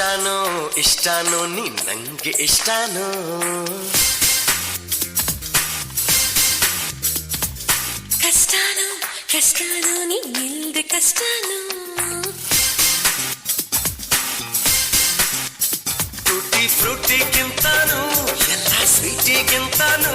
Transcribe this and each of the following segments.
ಕಷ್ಟಾನೋ ಇಷ್ಟಾನೋ ನೀ ನಂಗೆ ಇಷ್ಟಾನೋ ಕಷ್ಟಾನು ಕಷ್ಟಾನು ನಿಲ್ದೆ ಕಷ್ಟಾನು ಟೂಟಿ ಫ್ರೂಟಿಗಿಂತಾನು ಎಲ್ಲ ಸ್ವೀಟಿಗಿಂತಾನು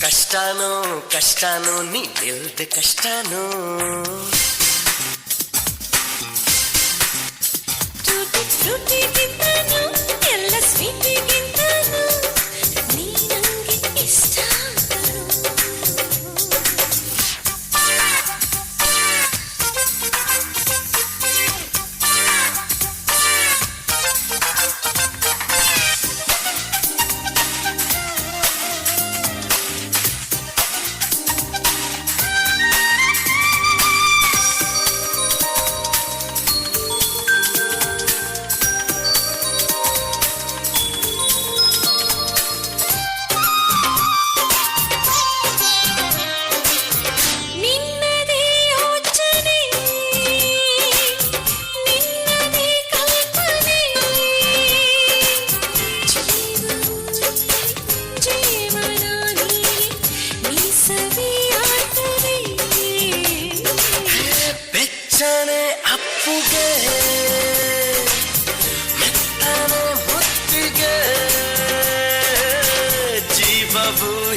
ಕಷ್ಟಾನೋ ಕಷ್ಟಾನೋ ನೀ ನಿಲ್ದೆ ಕಷ್ಟಾನೋ ಟೂಟಿ ಫ್ರೂಟಿಗಿಂತನೂ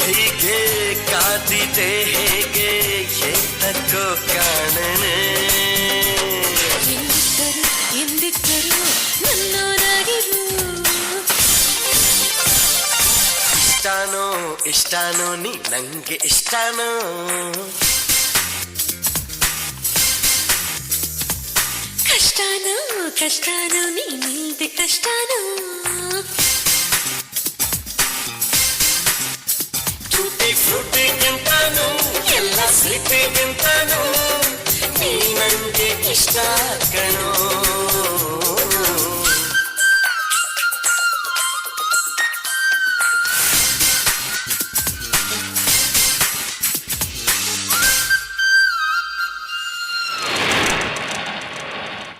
ಹೀಗೆ ಕಾದಿದೆ ಹೇಗೆ ಏತಕ್ಕೋ ಕಾಣನೆ ಎಂದಿದ್ದರು ಎಂದಿದ್ದರು ನನ್ನೋರಾಗಿರು ಇಷ್ಟಾನೋ ಇಷ್ಟಾನೋ ನೀ ನಂಗೆ ಇಷ್ಟಾನೋ ಕಷ್ಟಾನು ಕಷ್ಟಾನು ನೀನಿಲ್ದೆ ಕಷ್ಟಾನು ಟೂಟಿ ಫ್ರೂಟಿಗಿಂತಾನು ಎಲ್ಲ ಸ್ವೀಟಿಗಿಂತಾನು ನೀ ನಂಗೆ ಇಷ್ಟ ಕಣೋ